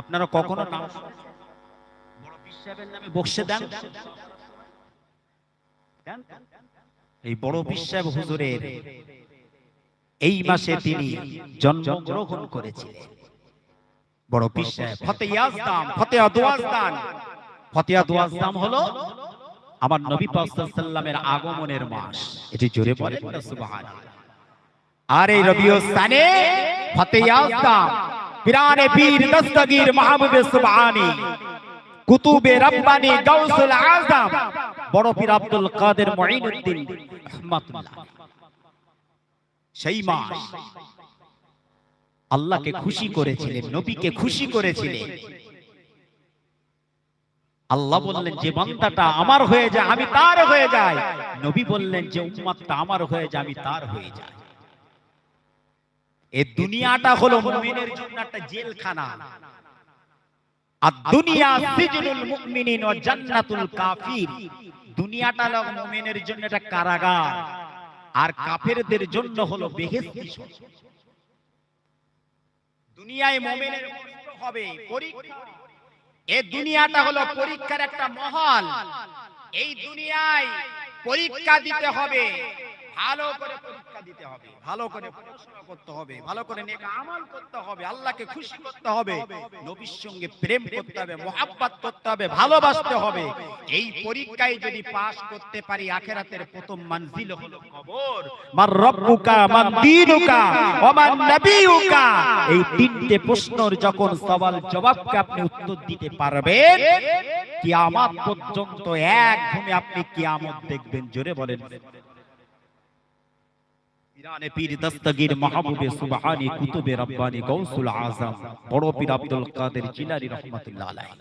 আপনারা কখনো নাম বড় পীর নামে বক্সে দেন? দেন? এই বড় সাহেব হুজুরের এই মাসে তিনি জন্মগ্রহণ করেছিলেন। বড় পীর ফতে ইয়াজদাম ফতে আদওয়াজদান ফতে আদওয়াজদাম হলো আমার নবী পাক সাল্লামের আগমনের মাস। এটি জোরে বলেন সুবহানাল্লাহ। আর এই রবিউল সানে ফতে ইয়াজদাম পিরানে পীর দস্তগীর মাহবুবে সুবহানী, কুতুবে রব্বানি গাউসুল আজম, বড় পীর আব্দুল কাদের মুঈনুদ্দিন রহমাতুল্লাহ সেই মাস আল্লাহকে খুশি করেছিলেন, নবীকে খুশি করেছিলেন। আল্লাহ বললেন, যে বান্দাটা আমার হয়ে যায়, আমি তার হয়ে যাই। নবী বললেন, যে উম্মতটা আমার হয়ে যায়, আমি তার হয়ে যাই। এই দুনিয়াটা হলো মুমিনের জন্য একটা জেলখানা। আর দুনিয়া সিজনুল মুমিনিন ও জান্নাতুল কাফির। দুনিয়াটা হলো মুমিনের জন্য একটা কারাগার। আর কাফেরদের জন্য হলো বেহেশতি দুনিয়ায় মুমিনের কষ্ট হবে পরীক্ষা। এই দুনিয়াটা হলো পরীক্ষার একটা মহল। এই দুনিয়ায় পরীক্ষা দিতে হবে। ভালো করে পরীক্ষা দিতে হবে, ভালো করে পড়াশোনা করতে হবে, ভালো করে নেক আমল করতে হবে, আল্লাহকে খুশি করতে হবে, নবীর সঙ্গে প্রেম করতে হবে, মোহাব্বত করতে হবে, ভালোবাসতে হবে। এই পরীক্ষায় যদি পাশ করতে পারি, আখেরাতের প্রথম মঞ্জিল হলো কবর। মার রব্বুকা মান দীনুকা ওয়া মান নবিয়ুকা এই তিনটে প্রশ্নের যখন সওয়াল জবাবকে আপনি উত্তর দিতে পারবেন, কিয়ামত পর্যন্ত এক ঘুমে আপনি কিয়ামত দেখবেন। জোরে বলেন। পিরানে পীর দস্তগীর মাহবুবে সুবহানী কুতুবে রব্বানী গৌসুল আজম বড় পীর আব্দুল কাদের জিলানী রহমাতুল্লাহ আলাইহি।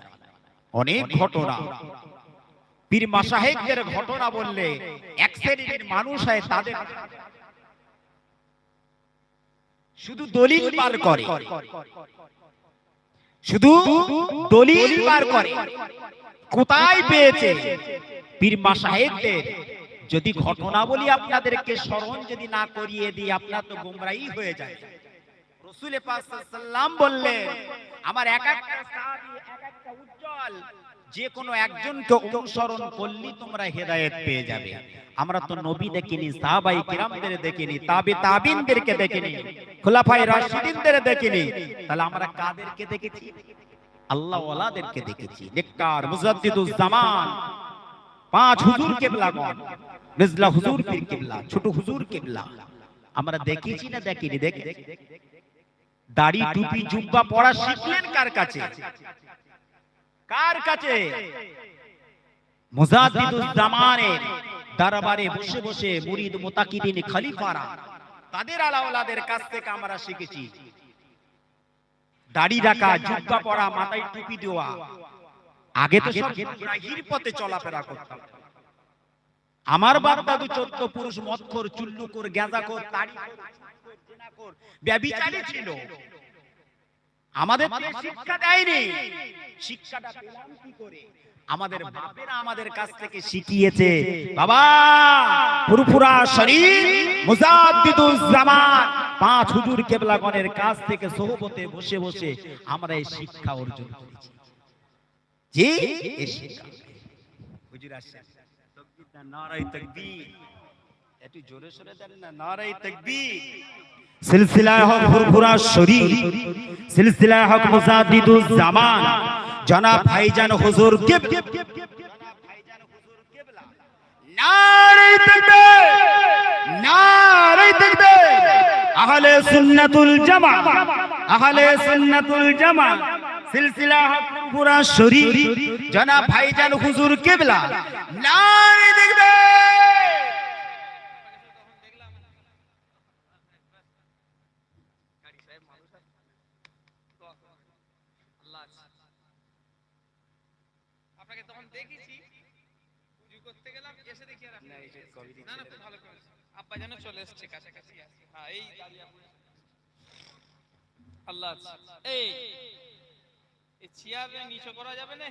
অনেক ঘটনা। পীর মাসাহেবদের ঘটনা বললে এক শ্রেণির মানুষ হয় তাদের। শুধু দলিল বার করে। শুধু দলিল বার করে। কোথায় পেয়েছে পীর মাসাহেবদের যদি ঘটনা বলি আপনাদেরকে স্মরণ যদি না করিয়ে দিই, আপনার তো গোমরাই হয়ে যায়। রসুলে পাক সাল্লাম বললেন, আমার এক একটা এক একটা উজ্জ্বল, যে কোনো একজনকে অনুসরণ করলি তোমরা হেদায়েত পেয়ে যাবে। আমরা তো নবী দেখিনি, সাহাবাই কিরামদের দেখিনি, তাবে তাবিনদেরকে দেখিনি খোলাফাই রাশিদিনদের দেখিনি। তাহলে আমরা কাদেরকে দেখেছি? আল্লাহ ওয়ালাদেরকে দেখেছি। নেককার, মুজাদ্দিদুজ জামান, পাঁচ হুজুর কেবলাগণ। মিজলা হুজুর পীর কেবলা ছোট হুজুর কেবলা। আমরা দেখেছি না দেখিনি দেখে। দাড়ি টুপি জুব্বা পড়া শিখলেন কার কাছে? কার কাছে? মুজাদ্দিদুজ জামানের দরবারে বসে বসে মুরিদ মুতাকিদিন খলিফারা তাদের আলাওলাদের কাছ থেকে আমরা শিখেছি। দাড়ি রাখা জুব্বা পড়া মাথায় টুপি দেওয়া। আগে তো সব পথে চলাফেরা করতাম। আমার বাপ দাদু চোদ্দ পুরুষ মৎখর চুল্লুকর জেনাখোর, ব্যভিচারী ছিল। আমাদের শিক্ষা দেয়নি। শিক্ষাটা পেলাম কি করে? আমাদের বাপেরা আমাদের কাছ থেকে শিখিয়েছে বাবা ফুরফুরা শরীর মুজাদ্দিদুজ জামান। পাঁচ হুজুর কেবলাগণের কাছ থেকে সোহবতে বসে বসে আমরা এই শিক্ষা অর্জন করেছি। জি এই শিক্ষা। হুজুর তাকবীর না নারাই তাকবীর একটু জোরে সরে দেন না নারাই তাকবীর। সিলসিলায় হক ফুরফুরা শরীর সিলসিলায় হক মুজাদ্দিদুজ জামান। জনাব ভাইজান হুজুর কে নারাই তাকবীর নারাই তাকবীর। আহলে সুন্নাতুল জামা আহলে সুন্নাতুল জামা সিলসিলা হক ফুরফুরা শরীর জনাব ভাইজান হুজুর কেবলা তাকবীর আল্লাহ আপনাকে তখন দেখেছি পুজো করতে গেলাম এসে দেখি আর আপনি না, এই যে না না ভালো করেছে আব্বা যেন চলে এসছে কাছাকাছি আছে হ্যাঁ এই আল্লাহ এই চেয়ারে নিচে করা যাবে না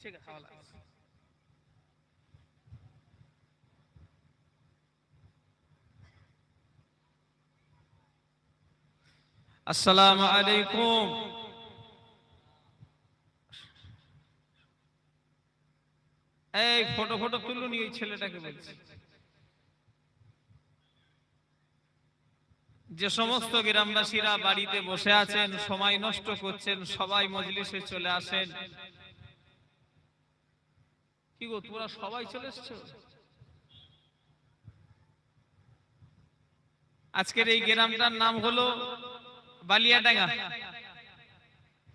ঠিক আসসালামু আলাইকুম। এই ফটো ফটো তুলুন এই ছেলেটাকে বলছি। যে সমস্ত গ্রামবাসীরা বাড়িতে বসে আছেন, সময় নষ্ট করছেন, সবাই মজলিসে চলে আসেন। কি গো, তোমরা সবাই চলে এসছো? আজকের এই গ্রামটার নাম হলো বালিয়াডাঙ্গা।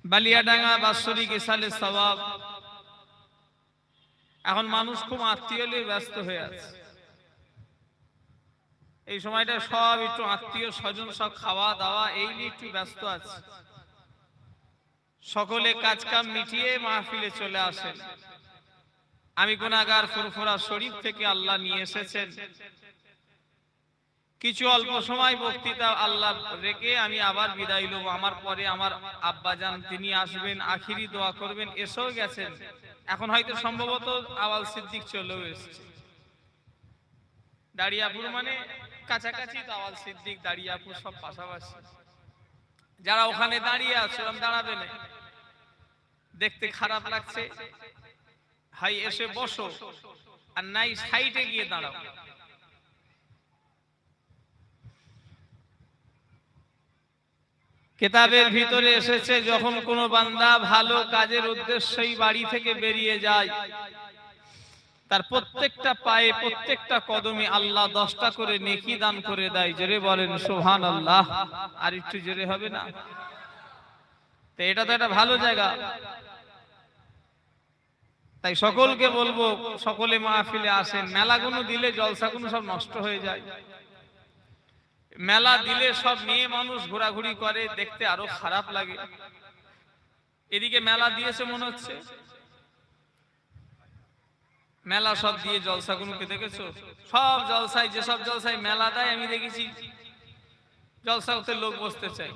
বালিয়াডাঙ্গা বাৎসরিক ইসালে সবাব এখন মানুষ খুব আত্মীয় ব্যস্ত হয়ে আছে। এই সময়টা সব একটু আত্মীয় স্বজন সব খাওয়া দাওয়া, এই নিয়ে একটু ব্যস্ত আছে। সকলে কাজ কাম মিটিয়ে মাহফিলে চলে আসেন। আমি গুনাগার ফুরফুরা শরীফ থেকে আল্লাহ নিয়ে এসেছেন। কিছু অল্প সময় বক্তৃতা আল্লাহ রেখে আমি আবার বিদায় নেব। আমার পরে আমার আব্বাজান তিনি আসবেন, আখিরি দোয়া করবেন, এসেও গেছেন। এখন হয়তো সম্ভবত আওয়াল সিদ্দিক চলেও এসেছে। দাঁড়িয়াপুর মানে কাছাকাছি তো আওয়াল সিদ্দিক দাঁড়িয়াপুর সব পাশাপাশি। যারা ওখানে দাঁড়িয়ে আছে দাঁড়াবে না। দেখতে খারাপ লাগছে। হাই, এসে বসো। আর নাই, সাইডে গিয়ে দাঁড়াও। কেতাবের ভিতরে এসেছে, যখন কোনো বান্দা ভালো কাজের উদ্দেশ্যেই বাড়ি থেকে বেরিয়ে যায় তার প্রত্যেকটা পায়ে প্রত্যেকটা কদমে আল্লাহ দশটা করে নেকি দান করে দেয়। জোরে বলেন সোহান আল্লাহ আর একটু জোরে হবে না? তো, এটা তো একটা ভালো জায়গা। তাই সকলকে বলব, সকলে মাহফিলে আসেন। মেলাগুলো দিলে জলসাগুলো সব নষ্ট হয়ে যায়। মেলা দিলে সব মেয়ে মানুষ ঘোরাঘুরি করে, দেখতে আরও খারাপ লাগে। এদিকে মেলা দিয়েছে মনে হচ্ছে। মেলা সব দিয়ে জলসাগুলোকে দেখেছ? সব জলসায়, যেসব জলসায় মেলা দেয়, আমি দেখেছি। জলসা হতে লোক বসতে চাই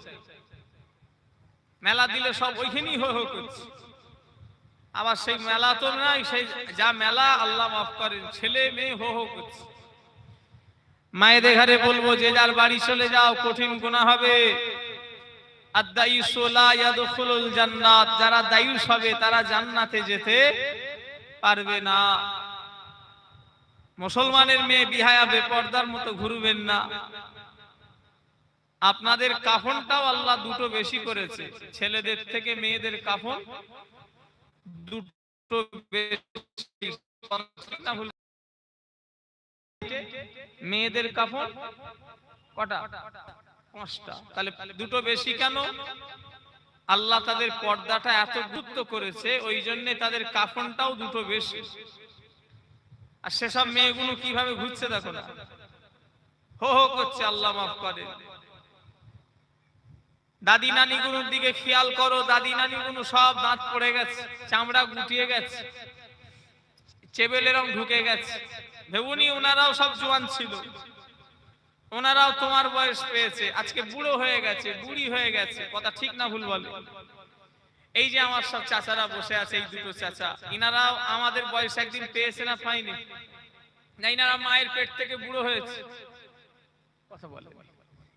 মেলা দিলে সব ওইখানেই হো হো করছে। আবার সেই মেলা তো নাই, সেই যা মেলা, আল্লাহ মাফ করেন, ছেলে মেয়ে হো হো করছে। মায়েদের ঘরে বলব, যে যার বাড়ি চলে যাও, কঠিন গুণা হবে। আর জান্নাত, যারা দায়ুস হবে, তারা জান্নাতে যেতে পারবে না। মুসলমানের মেয়ে বিহায়া বেপর্দার মতো ঘুরবেন না। আপনাদের কাফনটাও আল্লাহ দুটো বেশি করেছে। ছেলেদের থেকে মেয়েদের কাফন দুটো মেয়েদের কাফন কটা? পাঁচটা। তাহলে দুটো বেশি কেন? আল্লাহ তাদের পর্দাটা এত গুরুত্ব করেছে ওই জন্য তাদের কাফনটাও দুটো বেশি। আর সেসব মেয়েগুলো কীভাবে ঘুরছে দেখো না। হো হো করছে, আল্লাহ মাফ করে। দাদি নানিগুলোর দিকে খেয়াল করো, দাদি নানিগুলো সব দাঁত পড়ে গেছে, চামড়া গুটিয়ে গেছে চেবেল এরম ঢুকে গেছে। ভেবুনি, ওনারাও সব জোয়ান ছিল। ওনারাও তোমার বয়স পেয়েছে। আজকে বুড়ো হয়ে গেছে, বুড়ি হয়ে গেছে। কথা ঠিক না ভুল বলে। এই যে আমার সব চাচারা বসে আছে, এই দুটো চাচা, ইনারাও আমাদের বয়স একদিন পেয়েছে না পাইনি না, ইনারা মায়ের পেট থেকে বুড়ো হয়েছে। কথা বলে।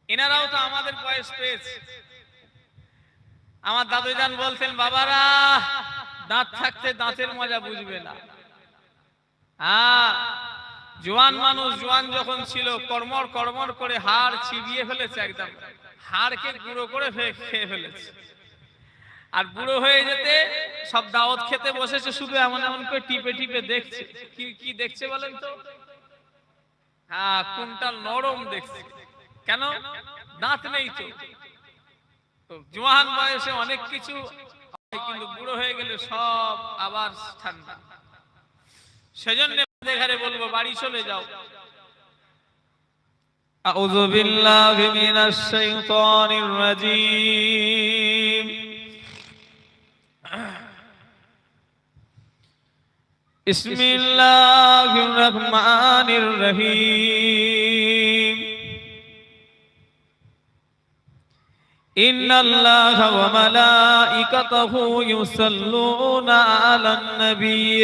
এনারাও তো আমাদের বয়স পেয়েছে। আমার দাদু দাদুজান বলতেন, বাবারা, দাঁত থাকতে দাঁতের মজা বুঝবে না। হ্যাঁ জোয়ান মানুষ, জোয়ান যখন ছিল কর্মর কর্মর করে হাড় চিবিয়ে ফেলেছে একদম। হাড়কে গুঁড়ো করে খেয়ে ফেলেছে। আর বুড়ো হয়ে যেতে সব দাওয়াত খেতে বসেছে, শুধু এমন এমন করে টিপে টিপে দেখছে। কি কি দেখছে বলেন তো? হ্যাঁ কোনটা নরম দেখছে। কেন? দাঁত নেই তো। তো জোয়ান বয়সে অনেক কিছু কিন্তু বুড়ো হয়ে গেলে সব আবার ঠান্ডা। সেজন্য ঘরে বলবো বাড়ি চলে যাও أعوذ بالله من الشيطان الرجيم بسم الله الرحمن الرحيم إن الله وملائكته يصلون على النبي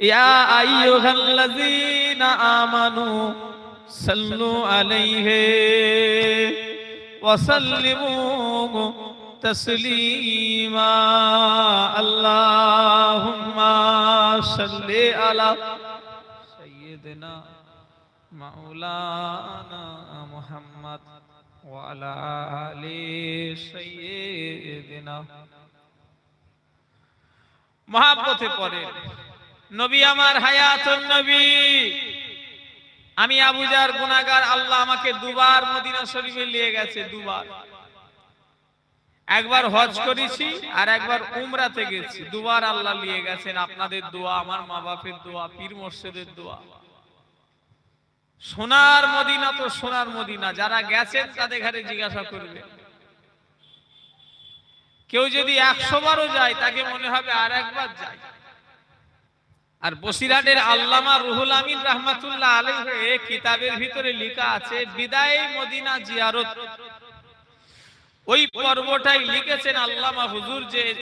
يا أيها الذين آمنوا صلوا عليه وسلموا تسليما اللهم صل على سيدنا مولانا محمد وعلى آل سيدنا মহাব্বতে পড়ে নবী আমার হায়াতুন নবী। আমি আবুজার গুনাহগার, আল্লাহ আমাকে দুবার মদিনা শরীফে নিয়ে গেছে, দুবার। একবার হজ করেছি আর একবার উমরাতে গেছি, দুবার আল্লাহ নিয়ে গেছেন। আপনাদের দোয়া, আমার মা বাপের দোয়া, পীর মোর্শেদের দোয়া। সোনার মদিনা তো সোনার মদিনা, যারা গেছেন তাদের ঘরে জিজ্ঞাসা করবে। কেউ যদি একশো বারও যায়, তাকে মনে হবে আর একবার যায়। আর বসিরাটের আল্লামা রুহুল আমিন রহমাতুল্লাহ আলহে কিতাবের ভিতরে লিখা আছে, বিদায় মদিনা জিয়ারত। ওই পর্বটাই লিখেছেন আল্লামা হুজুর যে